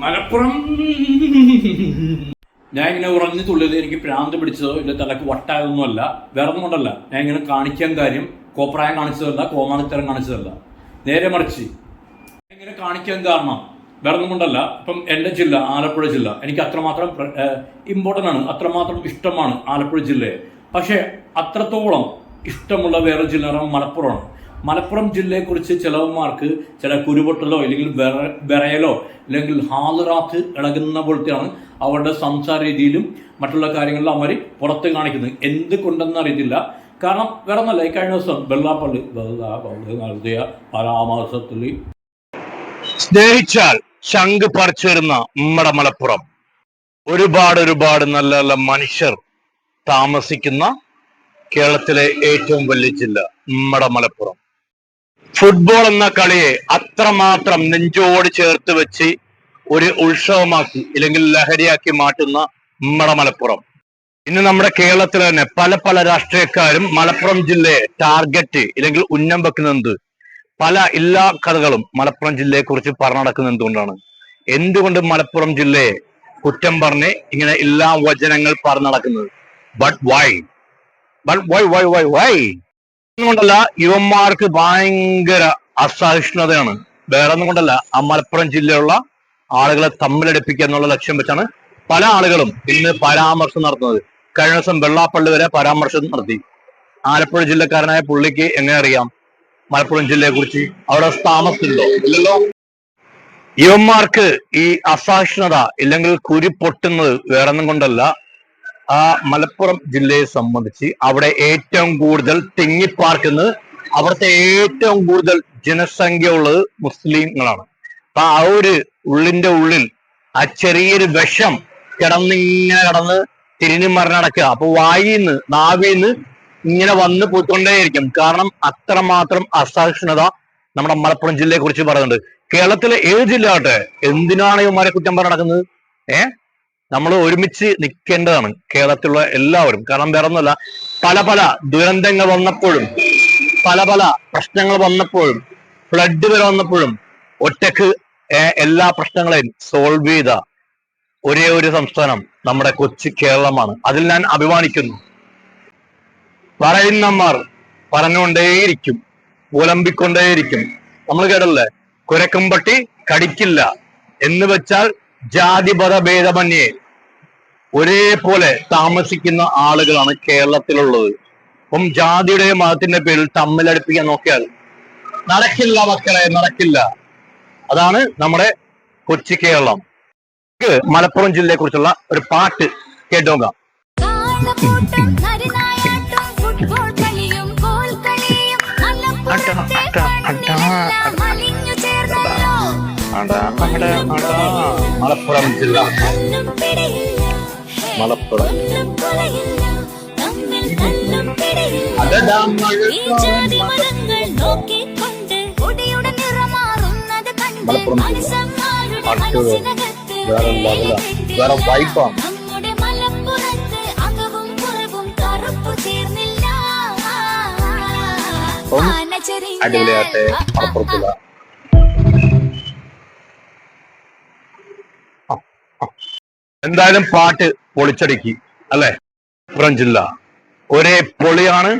മലപ്പുറം. ഞാൻ ഇങ്ങനെ ഉറഞ്ഞു തുള്ളിയത് എനിക്ക് പ്രാന്ത് പിടിച്ചതോ ഇല്ല തലക്ക് വട്ടായതൊന്നുമല്ല വേറെ ഒന്നും കൊണ്ടല്ല ഞാൻ ഇങ്ങനെ കാണിക്കാൻ കാര്യം കോപ്രായം കാണിച്ചതല്ല കോമാനിത്തരം കാണിച്ചതല്ല. നേരെ മറിച്ച് ഇങ്ങനെ കാണിക്കാൻ കാരണം വേറെ ഒന്നും കൊണ്ടല്ല ഇപ്പം എന്റെ ജില്ല ആലപ്പുഴ ജില്ല എനിക്ക് അത്രമാത്രം ഇമ്പോർട്ടന്റ് ആണ് അത്രമാത്രം ഇഷ്ടമാണ് ആലപ്പുഴ ജില്ലയെ. പക്ഷേ അത്രത്തോളം ഇഷ്ടമുള്ള വേറെ ജില്ല എന്ന് പറഞ്ഞാൽ മലപ്പുറമാണ്. മലപ്പുറം ജില്ലയെക്കുറിച്ച് ചിലവന്മാർക്ക് ചില കുരുപൊട്ടലോ അല്ലെങ്കിൽ വിറ- വിറയലോ അല്ലെങ്കിൽ ഹാദറാത്ത് ഇളകുന്ന പോലത്തെയാണ് അവരുടെ സംസാര രീതിയിലും മറ്റുള്ള കാര്യങ്ങളിലും അവർ പുറത്ത് കാണിക്കുന്നത്. എന്ത് കൊണ്ടെന്ന് അറിയത്തില്ല. കാരണം വേറെ ഒന്നല്ല ഈ കഴിഞ്ഞ ദിവസം വെള്ളാപ്പള്ളി നടത്തിയ പരാമർശത്തിൽ സ്നേഹിച്ചാൽ ശംഖ് പറിച്ചു വരുന്ന നമ്മുടെ മലപ്പുറം. ഒരുപാട് ഒരുപാട് നല്ല നല്ല മനുഷ്യർ താമസിക്കുന്ന കേരളത്തിലെ ഏറ്റവും വലിയ ജില്ല നമ്മുടെ മലപ്പുറം. ഫുട്ബോൾ എന്ന കളിയെ അത്രമാത്രം നെഞ്ചോട് ചേർത്ത് വെച്ച് ഒരു ഉത്സവമാക്കി ഇല്ലെങ്കിൽ ലഹരിയാക്കി മാറ്റുന്ന നമ്മുടെ മലപ്പുറം. ഇന്ന് നമ്മുടെ കേരളത്തിൽ തന്നെ പല പല രാഷ്ട്രീയക്കാരും മലപ്പുറം ജില്ലയെ ടാർഗറ്റ് ഇല്ലെങ്കിൽ ഉന്നം വെക്കുന്നത് പല എല്ലാ കഥകളും മലപ്പുറം ജില്ലയെ കുറിച്ച് പറഞ്ഞു നടക്കുന്നത് എന്തുകൊണ്ടാണ്? എന്തുകൊണ്ട് മലപ്പുറം ജില്ലയെ കുറ്റം പറഞ്ഞ് ഇങ്ങനെ എല്ലാ വചനങ്ങൾ പറഞ്ഞു നടക്കുന്നത്? But why but why why why why കൊണ്ടല്ല യുവന്മാർക്ക് ഭയങ്കര അസഹിഷ്ണുതയാണ്. വേറെ ഒന്നും കൊണ്ടല്ല ആ മലപ്പുറം ജില്ലയിലുള്ള ആളുകളെ തമ്മിലടിപ്പിക്കുക എന്നുള്ള ലക്ഷ്യം വെച്ചാണ് പല ആളുകളും ഇന്ന് പരാമർശം നടത്തുന്നത്. കഴിഞ്ഞ ദിവസം വെള്ളാപ്പള്ളി വരെ പരാമർശം നടത്തി. ആലപ്പുഴ ജില്ലക്കാരനായ പുള്ളിക്ക് എങ്ങനെ അറിയാം? മലപ്പുറം ജില്ലയെ കുറിച്ച് അവിടെ താമസമില്ലോ ഇല്ലല്ലോ. യുവന്മാർക്ക് ഈ അസഹിഷ്ണുത ഇല്ലെങ്കിൽ കുരി പൊട്ടുന്നത് വേറൊന്നും കൊണ്ടല്ല ആ മലപ്പുറം ജില്ലയെ സംബന്ധിച്ച് അവിടെ ഏറ്റവും കൂടുതൽ തിങ്ങിപ്പാർക്കുന്നത് അവിടുത്തെ ഏറ്റവും കൂടുതൽ ജനസംഖ്യ ഉള്ളത് മുസ്ലിങ്ങളാണ്. അപ്പൊ ആ ഒരു ഉള്ളിന്റെ ഉള്ളിൽ ആ ചെറിയൊരു വിഷം കിടന്നിങ്ങനെ കിടന്ന് തിരിഞ്ഞു മറിഞ്ഞടക്കുക. അപ്പൊ വായിന്ന് നാവിന്ന് ഇങ്ങനെ വന്ന് പോയിക്കൊണ്ടേയിരിക്കും. കാരണം അത്രമാത്രം അസഹിഷ്ണുത നമ്മുടെ മലപ്പുറം ജില്ലയെ കുറിച്ച് പറയുന്നുണ്ട്. കേരളത്തിലെ ഏത് ജില്ല ആട്ടെ എന്തിനാണ് ഇവന്മാരെ കുറ്റം പറഞ്ഞ് നടക്കുന്നത്? ഏ? നമ്മൾ ഒരുമിച്ച് നിൽക്കേണ്ടതാണ് കേരളത്തിലുള്ള എല്ലാവരും. കാരണം വേറെ ഒന്നുമല്ല പല പല ദുരന്തങ്ങൾ വന്നപ്പോഴും പല പല പ്രശ്നങ്ങൾ വന്നപ്പോഴും ഫ്ലഡ് വരെ വന്നപ്പോഴും ഒറ്റയ്ക്ക് എല്ലാ പ്രശ്നങ്ങളെയും സോൾവ് ചെയ്ത ഒരേ ഒരു സംസ്ഥാനം നമ്മുടെ കൊച്ചു കേരളമാണ്. അതിൽ ഞാൻ അഭിമാനിക്കുന്നു. പറയുന്നമാർ പറഞ്ഞുകൊണ്ടേയിരിക്കും പുലമ്പിക്കൊണ്ടേയിരിക്കും നമ്മൾ കേട്ടല്ലേ കുരക്കുംപട്ടി കടിക്കില്ല എന്ന് വെച്ചാൽ ജാതിപത ഭേദമന്യേ. ഒരേപോലെ താമസിക്കുന്ന ആളുകളാണ് കേരളത്തിലുള്ളത്. അപ്പം ജാതിയുടെ മതത്തിന്റെ പേരിൽ തമ്മിലടുപ്പിക്കാൻ നോക്കിയാൽ നടക്കില്ല മക്കളെ നടക്കില്ല. അതാണ് നമ്മുടെ കൊച്ചി കേരളം. മലപ്പുറം ജില്ലയെ കുറിച്ചുള്ള ഒരു പാട്ട് കേട്ടോക്കാം കാളകൂട്ടം നരിനായാട്ടം ഫുട്ബോൾ മലപ്പുറം ജില്ല. മലപ്പുറം. അതെടാ മലപ്പുറം വേറെ ലെവലാ. അപ്പം ആനച്ചെറിഞ്ഞ അടിപൊളിയാട്ടെ മലപ്പുറത്തില്ല എന്തായാലും പാട്ട് പൊളിച്ചടുക്കി അല്ലെ? മലപ്പുറം ജില്ല. ഒരേ പൊളിയാണ്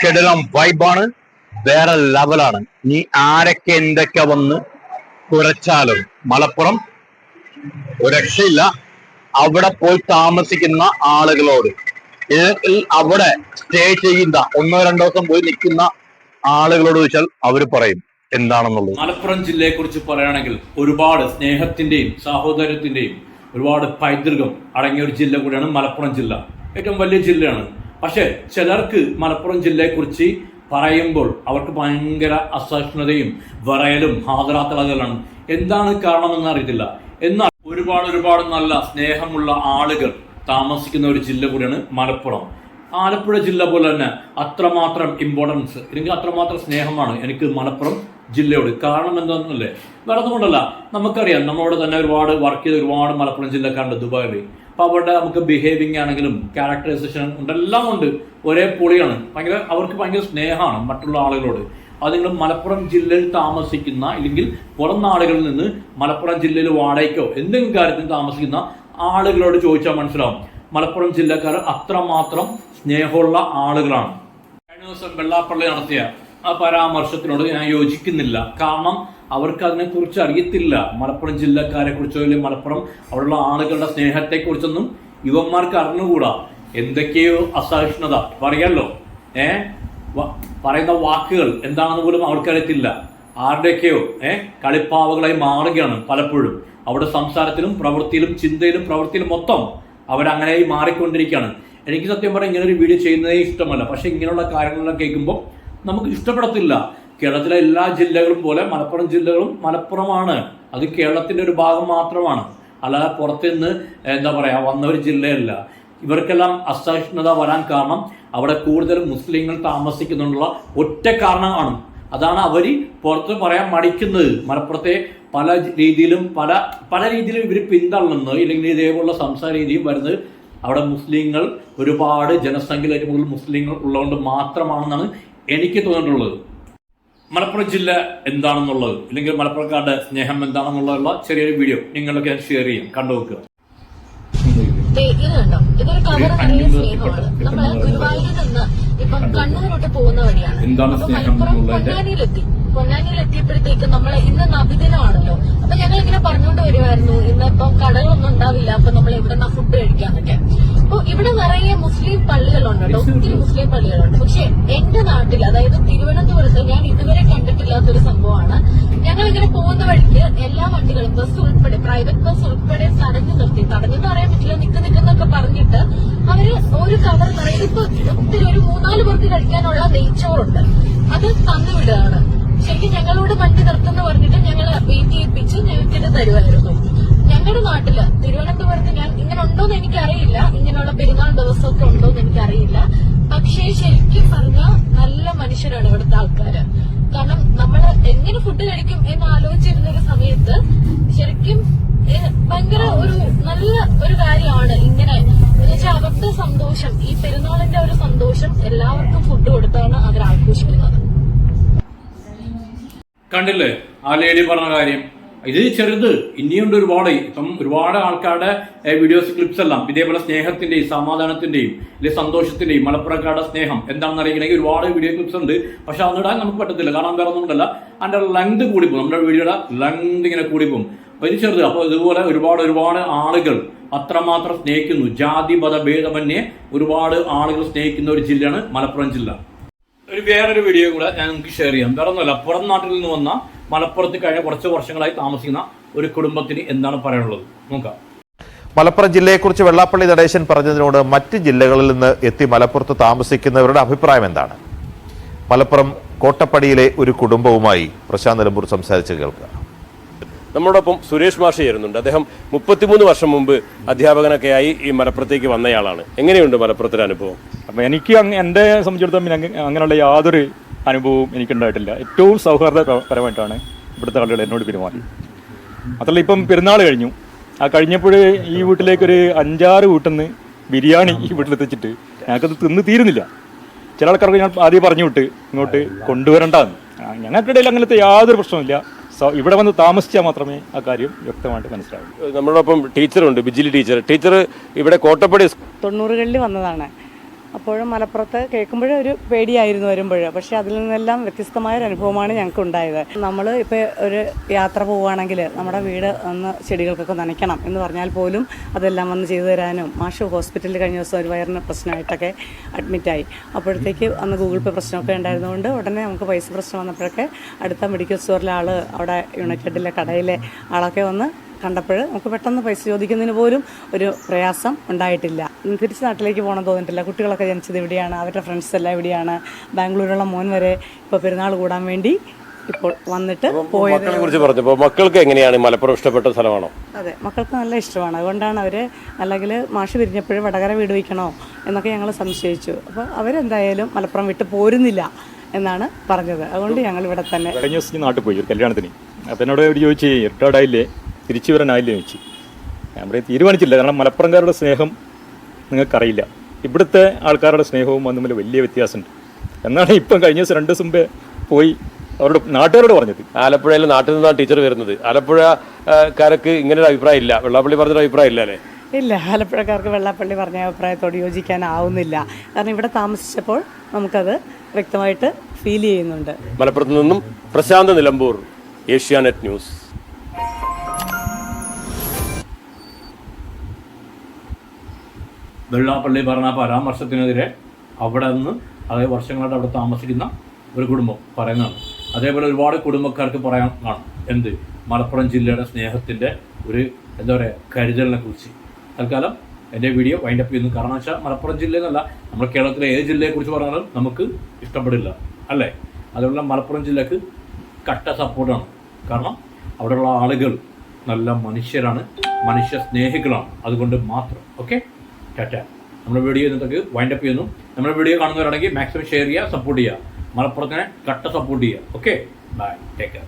കെടലം വൈബാണ് വേറെ ലെവലാണ് നീ ആരൊക്കെ എന്തൊക്കെ വന്ന് കുറച്ചാലും മലപ്പുറം രക്ഷയില്ല. അവിടെ പോയി താമസിക്കുന്ന ആളുകളോട് അവിടെ സ്റ്റേ ചെയ്യുന്ന ഒന്നോ രണ്ടോ ദിവസം പോയി നിൽക്കുന്ന ആളുകളോട് ചോദിച്ചാൽ അവർ പറയും എന്താണെന്നുള്ളത്. മലപ്പുറം ജില്ലയെ കുറിച്ച് പറയുകയാണെങ്കിൽ ഒരുപാട് സ്നേഹത്തിന്റെയും സാഹോദര്യത്തിന്റെയും ഒരുപാട് പൈതൃകം അടങ്ങിയ ഒരു ജില്ല കൂടിയാണ് മലപ്പുറം ജില്ല. ഏറ്റവും വലിയ ജില്ലയാണ്. പക്ഷേ ചിലർക്ക് മലപ്പുറം ജില്ലയെക്കുറിച്ച് പറയുമ്പോൾ അവർക്ക് ഭയങ്കര അസഹിഷ്ണുതയും വിറയലും ഹാജരാത്തളകളാണ് എന്താണ് കാരണമെന്ന് അറിയത്തില്ല. എന്നാൽ ഒരുപാട് ഒരുപാട് നല്ല സ്നേഹമുള്ള ആളുകൾ താമസിക്കുന്ന ഒരു ജില്ല കൂടിയാണ് മലപ്പുറം. ആലപ്പുഴ ജില്ല പോലെ തന്നെ അത്രമാത്രം ഇമ്പോർട്ടൻസ് അല്ലെങ്കിൽ അത്രമാത്രം സ്നേഹമാണ് എനിക്ക് മലപ്പുറം ജില്ലയോട്. കാരണം എന്താണെന്നല്ലേ? നടന്നുകൊണ്ടല്ല. നമുക്കറിയാം നമ്മളോട് തന്നെ ഒരുപാട് വർക്ക് ചെയ്ത ഒരുപാട് മലപ്പുറം ജില്ലക്കാരുണ്ട് ദുബായിൽ അപ്പോൾ അവരുടെ നമുക്ക് ബിഹേവിങ് ആണെങ്കിലും ക്യാരക്ടറൈസേഷൻ ഉണ്ട് എല്ലാം ഉണ്ട്. ഒരേ പൊളിയാണ്. ഭയങ്കര അവർക്ക് ഭയങ്കര സ്നേഹമാണ് മറ്റുള്ള ആളുകളോട്. അത് നിങ്ങൾ മലപ്പുറം ജില്ലയിൽ താമസിക്കുന്ന അല്ലെങ്കിൽ പുറം നാടുകളിൽ നിന്ന് മലപ്പുറം ജില്ലയിൽ വാടകയ്ക്കോ എന്തെങ്കിലും കാര്യത്തിൽ താമസിക്കുന്ന ആളുകളോട് ചോദിച്ചാൽ മനസ്സിലാവും. മലപ്പുറം ജില്ലക്കാർ അത്രമാത്രം സ്നേഹമുള്ള ആളുകളാണ്. കഴിഞ്ഞ ദിവസം വെള്ളാപ്പള്ളി നടത്തിയ ആ പരാമർശത്തിനോട് ഞാൻ യോജിക്കുന്നില്ല. കാരണം അവർക്ക് അതിനെക്കുറിച്ച് അറിയത്തില്ല. മലപ്പുറം ജില്ലക്കാരെ കുറിച്ചോ അല്ലെങ്കിൽ മലപ്പുറം അവിടെയുള്ള ആളുകളുടെ സ്നേഹത്തെക്കുറിച്ചൊന്നും യുവന്മാർക്ക് അറിഞ്ഞുകൂടാ. എന്തൊക്കെയോ അസഹിഷ്ണുത. പറയാലോ? ഏ? പറയുന്ന വാക്കുകൾ എന്താണെന്ന് പോലും അവർക്കറിയത്തില്ല. ആരുടെയൊക്കെയോ ഏ? കളിപ്പാവകളായി മാറുകയാണ് പലപ്പോഴും. അവിടെ സംസാരത്തിലും പ്രവൃത്തിയിലും ചിന്തയിലും പ്രവൃത്തിയിലും മൊത്തം അവരങ്ങനെയായി മാറിക്കൊണ്ടിരിക്കുകയാണ്. എനിക്ക് സത്യം പറഞ്ഞാൽ ഇങ്ങനെ ഒരു വീഡിയോ ചെയ്യുന്നതേ ഇഷ്ടമല്ല. പക്ഷെ ഇങ്ങനെയുള്ള കാര്യങ്ങളെല്ലാം കേൾക്കുമ്പോൾ നമുക്ക് ഇഷ്ടപ്പെടത്തില്ല. കേരളത്തിലെ എല്ലാ ജില്ലകളും പോലെ മലപ്പുറം ജില്ലകളും മലപ്പുറമാണ്. അത് കേരളത്തിന്റെ ഒരു ഭാഗം മാത്രമാണ്. അല്ലാതെ പുറത്തുനിന്ന് എന്താ പറയുക വന്ന ഒരു ജില്ലയല്ല. ഇവർക്കെല്ലാം അസഹിഷ്ണുത വരാൻ കാരണം അവിടെ കൂടുതൽ മുസ്ലിങ്ങൾ താമസിക്കുന്നുള്ള ഒറ്റ കാരണമാണ്. അതാണ് അവർ പുറത്ത് പറയാൻ മടിക്കുന്നത്. മലപ്പുറത്തെ പല രീതിയിലും പല പല രീതിയിലും ഇവർ പിന്തള്ളുന്നത് ഇല്ലെങ്കിൽ ഇതേപോലുള്ള സംസാര രീതിയും വരുന്നത് അവിടെ മുസ്ലിങ്ങൾ ഒരുപാട് ജനസംഖ്യയിൽ ഏറ്റവും കൂടുതൽ മുസ്ലിങ്ങൾ ഉള്ളതുകൊണ്ട് മാത്രമാണെന്നാണ് എനിക്ക് തോന്നിയിട്ടുള്ളത് മലപ്പുറം ജില്ല എന്താണെന്നുള്ളത് അല്ലെങ്കിൽ മലപ്പുറക്കാരുടെ സ്നേഹം എന്താണെന്നുള്ള ചെറിയൊരു വീഡിയോ നിങ്ങളൊക്കെ ഞാൻ ഷെയർ ചെയ്യാം. കണ്ടു നോക്കുക. എന്താണ് സ്നേഹം പൊന്നാനിയിലെത്തി. പൊന്നാനിയിലെത്തിയപ്പോഴത്തേക്ക് നമ്മൾ ഇന്ന് നബിദിനമാണല്ലോ. അപ്പൊ ഞങ്ങൾ ഇങ്ങനെ പറഞ്ഞുകൊണ്ട് വരുമായിരുന്നു ഇന്ന് കേട്ടോ ഒത്തിരി മുസ്ലിം പള്ളികളുണ്ട്. പക്ഷെ എന്റെ നാട്ടിൽ അതായത് തിരുവനന്തപുരത്ത് ഞാൻ ഇതുവരെ കണ്ടിട്ടില്ലാത്ത ഒരു സംഭവമാണ്. ഞങ്ങൾ ഇങ്ങനെ പോകുന്ന വഴിക്ക് എല്ലാ വണ്ടികളും ബസ് ഉൾപ്പെടെ പ്രൈവറ്റ് ബസ് ഉൾപ്പെടെ തടഞ്ഞു നിർത്തി തടഞ്ഞെന്ന് പറയാൻ പറ്റില്ല നിക്ക് നിക്കുന്നൊക്കെ പറഞ്ഞിട്ട് അവർ ഒരു കവർ നിറയെ ഇപ്പൊ ഒത്തിരി ഒരു മൂന്നാൽ പേർക്ക് കഴിക്കാനുള്ള നെയ്ച്ചോറുണ്ട്. അത് തന്നുവിടുകയാണ് ശരിക്കും ഞങ്ങളോട് വണ്ടി നിർത്തുന്ന പറഞ്ഞിട്ട് ഞങ്ങൾ വെയിറ്റ് ചെയ്യിപ്പിച്ച് ഞങ്ങൾക്ക് ഇത് തരുമായിരുന്നു. ഞങ്ങളുടെ നാട്ടിൽ തിരുവനന്തപുരത്ത് ഞാൻ ഇങ്ങനെ ഉണ്ടോന്ന് എനിക്കറിയില്ല. ഇങ്ങനെയുള്ള പെരുന്നാൾ ദിവസമൊക്കെ ഉണ്ടോന്ന് എനിക്കറിയില്ല. പക്ഷേ ശരിക്കും പറഞ്ഞാൽ നല്ല മനുഷ്യരാണ് ഇവിടുത്തെ ആൾക്കാര്. കാരണം നമ്മൾ എങ്ങനെ ഫുഡ് കഴിക്കും എന്ന് ആലോചിച്ചിരുന്ന ഒരു സമയത്ത് ശരിക്കും ഭയങ്കര ഒരു നല്ല ഒരു കാര്യമാണ് ഇങ്ങനെ എന്നുവെച്ചാൽ അവരുടെ സന്തോഷം ഈ പെരുന്നാളിന്റെ ഒരു സന്തോഷം എല്ലാവർക്കും ഫുഡ് കൊടുത്താണ് അവർ ആഘോഷിക്കുന്നത്. കണ്ടില്ലേ? ആ ലേഡി പറഞ്ഞ കാര്യം. ഇത് ചെറുത് ഇനിയുണ്ട് ഒരുപാട്. ഇപ്പം ഒരുപാട് ആൾക്കാരുടെ വീഡിയോസ് ക്ലിപ്സ് എല്ലാം ഇതേപോലെ സ്നേഹത്തിന്റെയും സമാധാനത്തിന്റെയും അല്ലെങ്കിൽ സന്തോഷത്തിന്റെയും മലപ്പുറക്കാരുടെ സ്നേഹം എന്താണെന്ന് അറിയിക്കണമെങ്കിൽ ഒരുപാട് വീഡിയോ ക്ലിപ്സ് ഉണ്ട്. പക്ഷെ അതിടാൻ നമുക്ക് പറ്റത്തില്ല. കാരണം വേറെ ഒന്നുമില്ല അതിന്റെ ലെങ്ത് കൂടിപ്പോകും നമ്മുടെ വീഡിയോയുടെ ലെങ്ത് ഇങ്ങനെ കൂടിപ്പോകും അപ്പൊ ഇത് ചെറുത്. അപ്പോൾ ഇതുപോലെ ഒരുപാട് ഒരുപാട് ആളുകൾ അത്രമാത്രം സ്നേഹിക്കുന്നു. ജാതി മത ഭേദമന്യേ ഒരുപാട് ആളുകൾ സ്നേഹിക്കുന്ന ഒരു ജില്ലയാണ് മലപ്പുറം ജില്ല. ഒരു വേറൊരു വീഡിയോ കൂടെ ഞാൻ നിങ്ങൾക്ക് ഷെയർ ചെയ്യാം. വേറെ ഒന്നുമല്ല പുറം നാട്ടിൽ നിന്ന് വന്ന മലപ്പുറത്ത് കഴിഞ്ഞ കുറച്ച് വർഷങ്ങളായി താമസിക്കുന്ന ഒരു കുടുംബത്തിന് എന്താണ് പറയാനുള്ളത്? നോക്കാം. മലപ്പുറം ജില്ലയെക്കുറിച്ച് വെള്ളാപ്പള്ളി നടേശൻ പറഞ്ഞതിനോട് മറ്റ് ജില്ലകളിൽ നിന്ന് എത്തി മലപ്പുറത്ത് താമസിക്കുന്നവരുടെ അഭിപ്രായം എന്താണ്? മലപ്പുറം കോട്ടപ്പടിയിലെ ഒരു കുടുംബവുമായി പ്രശാന്ത് നിലമ്പൂർ സംസാരിച്ച് കേൾക്കുക. നമ്മളോടൊപ്പം സുരേഷ് മാഷ് ചേരുന്നുണ്ട്. അദ്ദേഹം മുപ്പത്തിമൂന്ന് വർഷം മുമ്പ് അധ്യാപകനൊക്കെയായി ഈ മലപ്പുറത്തേക്ക് വന്നയാളാണ്. എങ്ങനെയുണ്ട് മലപ്പുറത്തിന്റെ അനുഭവം? അപ്പം എനിക്ക് അങ്ങ് എന്റെ സംബന്ധിച്ചിടത്തോളം അങ്ങ- അങ്ങനെയുള്ള യാതൊരു അനുഭവവും എനിക്കുണ്ടായിട്ടില്ല. ഏറ്റവും സൗഹാർദ്ദപരമായിട്ടാണ് ഇവിടുത്തെ ആളുകൾ എന്നോട് പെരുമാറി അതല്ല ഇപ്പം പെരുന്നാൾ കഴിഞ്ഞു. ആ കഴിഞ്ഞപ്പോൾ ഈ വീട്ടിലേക്കൊരു അഞ്ചാറ് വീട്ടിൽ നിന്ന് ബിരിയാണി ഈ വീട്ടിലെത്തിച്ചിട്ട് ഞങ്ങൾക്കത് തിന്ന് തീരുന്നില്ല. ചില ആൾക്കാർക്ക് ഞാൻ ആദ്യം പറഞ്ഞു വിട്ട് ഇങ്ങോട്ട് കൊണ്ടുവരണ്ടെന്ന്. ഞങ്ങൾക്കിടയിൽ അങ്ങനത്തെ യാതൊരു പ്രശ്നമില്ല സോ ഇവിടെ വന്ന് താമസിച്ചാൽ മാത്രമേ ആ കാര്യം വ്യക്തമായിട്ട് മനസ്സിലാവൂ നമ്മളോടൊപ്പം ടീച്ചറുണ്ട് ബിജിലി ടീച്ചർ. ടീച്ചർ ഇവിടെ കോട്ടപ്പടി തൊണ്ണൂറുകളിൽ വന്നതാണ്. അപ്പോഴും മലപ്പുറത്ത് കേൾക്കുമ്പോഴേ ഒരു പേടിയായിരുന്നു വരുമ്പോൾ പക്ഷേ അതിൽ നിന്നെല്ലാം വ്യത്യസ്തമായ ഒരു അനുഭവമാണ് ഞങ്ങൾക്ക് ഉണ്ടായത് നമ്മൾ ഇപ്പോൾ ഒരു യാത്ര പോവുകയാണെങ്കിൽ നമ്മുടെ വീട് ഒന്ന് ചെടികൾക്കൊക്കെ നനയ്ക്കണം എന്ന് പറഞ്ഞാൽ പോലും അതെല്ലാം വന്ന് ചെയ്തു തരാനും മാഷ് ഹോസ്പിറ്റലിൽ കഴിഞ്ഞ ദിവസം ഒരു വയറിന് പ്രശ്നമായിട്ടൊക്കെ അഡ്മിറ്റായി അപ്പോഴത്തേക്ക് അന്ന് ഗൂഗിൾ പേ പ്രശ്നമൊക്കെ ഉണ്ടായിരുന്നതുകൊണ്ട് ഉടനെ നമുക്ക് പൈസ പ്രശ്നം വന്നപ്പോഴൊക്കെ അടുത്ത മെഡിക്കൽ സ്റ്റോറിലെ ആൾ അവിടെ യുണൈറ്റഡിലെ കടയിലെ ആളൊക്കെ വന്ന് കണ്ടപ്പോൾ നമുക്ക് പെട്ടെന്ന് പൈസ ചോദിക്കുന്നതിന് പോലും ഒരു പ്രയാസം ഉണ്ടായിട്ടില്ല. തിരിച്ച് നാട്ടിലേക്ക് പോകണം തോന്നിട്ടില്ല കുട്ടികളൊക്കെ ജനിച്ചത് ഇവിടെയാണ്. അവരുടെ ഫ്രണ്ട്സ് എല്ലാം ഇവിടെയാണ്. ബാംഗ്ലൂരുള്ള മോൻ വരെ ഇപ്പോൾ പെരുന്നാൾ കൂടാൻ വേണ്ടി ഇപ്പോൾ വന്നിട്ട് പോയത് മക്കളെ കുറിച്ച് പറഞ്ഞപ്പോൾ മക്കൾക്ക് എങ്ങനെയാണ്? മലപ്പുറം ഇഷ്ടപ്പെട്ട സ്ഥലമാണോ? അതെ മക്കൾക്ക് നല്ല ഇഷ്ടമാണ്. അതുകൊണ്ടാണ് അവർ അല്ലെങ്കിൽ മാഷ് പിരിഞ്ഞപ്പോഴും വടകര വീട് വയ്ക്കണോ എന്നൊക്കെ ഞങ്ങൾ സംശയിച്ചു. അപ്പോൾ അവരെന്തായാലും മലപ്പുറം വിട്ട് പോരുന്നില്ല എന്നാണ് പറഞ്ഞത്. അതുകൊണ്ട് ഞങ്ങൾ ഇവിടെ തന്നെ. കഴിഞ്ഞ ദിവസം നാട്ടിൽ പോയി ഒരു കല്യാണത്തിന്. അപ്പം എന്നോട് ഒരു ചോദിച്ചു റിട്ടയർഡായില്ലേ തിരിച്ചു വരാനായില്ല ചോദിച്ചു. ഞാൻ പറയും തീരുമാനിച്ചില്ല കാരണം മലപ്പുറംകാരുടെ സ്നേഹം നിങ്ങൾക്കറിയില്ല. ഇവിടുത്തെ ആൾക്കാരുടെ സ്നേഹവും അതും തമ്മിൽ വലിയ വ്യത്യാസമുണ്ട്. എന്നാണ് ഇപ്പം കഴിഞ്ഞ ദിവസം രണ്ട് ദിവസം മുമ്പേ പോയി അവരുടെ നാട്ടുകാരോട് പറഞ്ഞത്. ആലപ്പുഴയിലെ നാട്ടിൽ നിന്നാണ് ടീച്ചർ വരുന്നത്. ആലപ്പുഴക്കാർക്ക് ഇങ്ങനെ ഒരു അഭിപ്രായം ഇല്ല. വെള്ളാപ്പള്ളി പറഞ്ഞൊരു അഭിപ്രായം ഇല്ല അല്ലേ? ഇല്ല ആലപ്പുഴക്കാർക്ക് വെള്ളാപ്പള്ളി പറഞ്ഞ അഭിപ്രായത്തോട് യോജിക്കാനാവുന്നില്ല. കാരണം ഇവിടെ താമസിച്ചപ്പോൾ നമുക്കത് വ്യക്തമായിട്ട് ഫീൽ ചെയ്യുന്നുണ്ട്. മലപ്പുറത്ത് നിന്നും പ്രശാന്ത് നിലമ്പൂർ ഏഷ്യാനെറ്റ് ന്യൂസ്. വെള്ളാപ്പള്ളി പറഞ്ഞ പരാമർശത്തിനെതിരെ അവിടെ നിന്ന് അതായത് വർഷങ്ങളായിട്ട് അവിടെ താമസിക്കുന്ന ഒരു കുടുംബം പറയുന്നതാണ്. അതേപോലെ ഒരുപാട് കുടുംബക്കാർക്ക് പറയാൻ കാണും. എന്ത്? മലപ്പുറം ജില്ലയുടെ സ്നേഹത്തിന്റെ ഒരു എന്താ പറയുക കരുതലിനെ കുറിച്ച് തൽക്കാലം എന്റെ വീഡിയോ വൈൻഡപ്പ് ചെയ്യുന്നു. കാരണം വെച്ചാൽ മലപ്പുറം ജില്ല എന്നല്ല നമ്മൾ കേരളത്തിലെ ഏത് ജില്ലയെക്കുറിച്ച് പറഞ്ഞാലും നമുക്ക് ഇഷ്ടപ്പെടില്ല അല്ലേ? അതുകൊണ്ട് മലപ്പുറം ജില്ലക്ക് കട്ട സപ്പോർട്ടാണ് കാരണം അവിടെയുള്ള ആളുകൾ നല്ല മനുഷ്യരാണ് മനുഷ്യ സ്നേഹികളാണ്. അതുകൊണ്ട് മാത്രം ഓക്കെ ടാറ്റ. നമ്മുടെ വീഡിയോ ഇന്നത്തേക്ക് വൈൻഡപ്പ് ചെയ്യുന്നു. നമ്മുടെ വീഡിയോ കാണുന്നവരാണെങ്കിൽ മാക്സിമം ഷെയർ ചെയ്യുക സപ്പോർട്ട് ചെയ്യുക. മലപ്പുറത്തിനെ കട്ട സപ്പോർട്ട് ചെയ്യുക. Okay bye take care